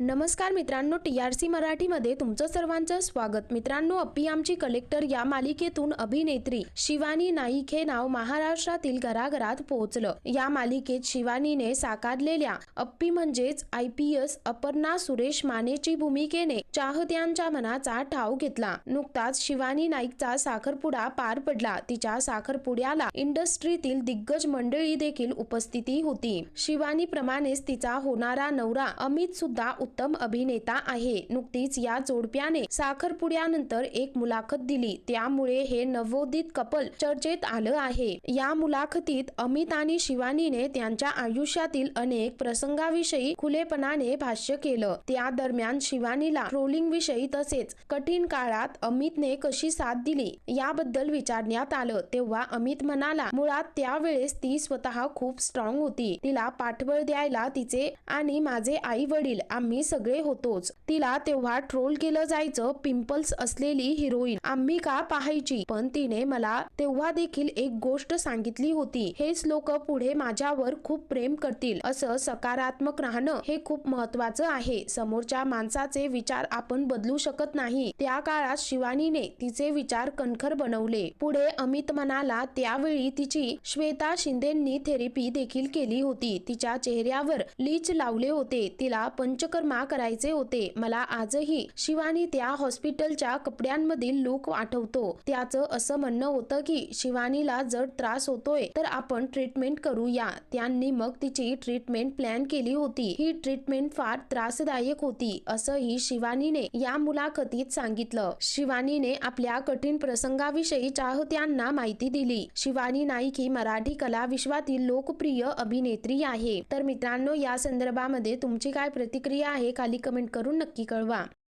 नमस्कार मित्रांनो T R C मराठीमध्ये तुमचं सर्वांचं स्वागत. मित्रांनो अप्पी आमची कलेक्टर या मालिकेतून अभिनेत्री शिवानी नाईक हे नाव महाराष्ट्रातील घराघरात पोहोचलं. या मालिकेत शिवानीने साकारलेल्या अप्पी म्हणजेच I P S Aparna Suresh मानेची भूमिकेने चाहत्यांच्या मनाचा ठाव घेतला. नुकताच शिवानी नाईकचा साखरपुडा पार पडला. तिच्या साखरपुड्याला इंडस्ट्रीतील दिग्गज मंडळी देखील उपस्थिती होती. शिवानी प्रमाणेच तिचा होणारा नवरा अमित सुद्धा उत्तम अभिनेता आहे. नुकतीच या जोडप्याने साखरपुड्यानंतर एक मुलाखत दिली. त्यामुळे हे नवोदित कपल चर्चेत आलं आहे. या मुलाखतीत अमित आणि शिवानीने त्यांच्या आयुष्यातील अनेक प्रसंगाविषयी खुलेपणाने भाष्य केलं. त्या दरम्यान शिवानीला ट्रोलिंग विषयी तसेच कठीण काळात अमितने कशी साथ दिली याबद्दल विचारण्यात आलं. तेव्हा अमित म्हणाला मुळात त्यावेळेस ती स्वतः खूप स्ट्रॉंग होती. तिला पाठबळ द्यायला तिचे आणि माझे आई वडील आम्ही सगळे होतोच. तिला तेव्हा ट्रोल केलं जायचं पिंपल्स असलेली हिरोईन आम्ही का पाहायची? पण तिने मला तेव्हा देखील एक गोष्ट सांगितली होती. हेच लोक पुढे माझ्यावर खूप प्रेम करतील. असं सकारात्मक राहणं हे खूप महत्वाचं आहे. समोरच्या माणसाचे विचार आपण बदलू शकत नाही. त्या काळात शिवानीने तिचे विचार कणखर बनवले. पुढे अमित म्हणाला त्यावेळी तिची श्वेता शिंदेंनी थेरपी देखील केली होती. तिच्या चेहऱ्यावर लीच लावले होते. तिला पंचकर्म करायचे होते. मला आजही शिवानी त्या हॉस्पिटलच्या कपड्यांमधील लुक आठवतो. त्याचं असं म्हणणं होतं की शिवानीला जर त्रास होतोय तर आपण ट्रीटमेंट करूया. त्यांनी मग तिची ट्रीटमेंट प्लॅन केली होती. ही ट्रीटमेंट फार त्रासदायक होती असंही शिवानीने या मुलाखतीत सांगितलं. शिवानीने आपल्या कठीण प्रसंगाविषयी चाहत्यांना माहिती दिली. शिवानी नाईक ही मराठी कला विश्वातील लोकप्रिय अभिनेत्री आहे. तर मित्रांनो या संदर्भामध्ये तुमची काय प्रतिक्रिया आहे खाली कमेंट करून नक्की कळवा.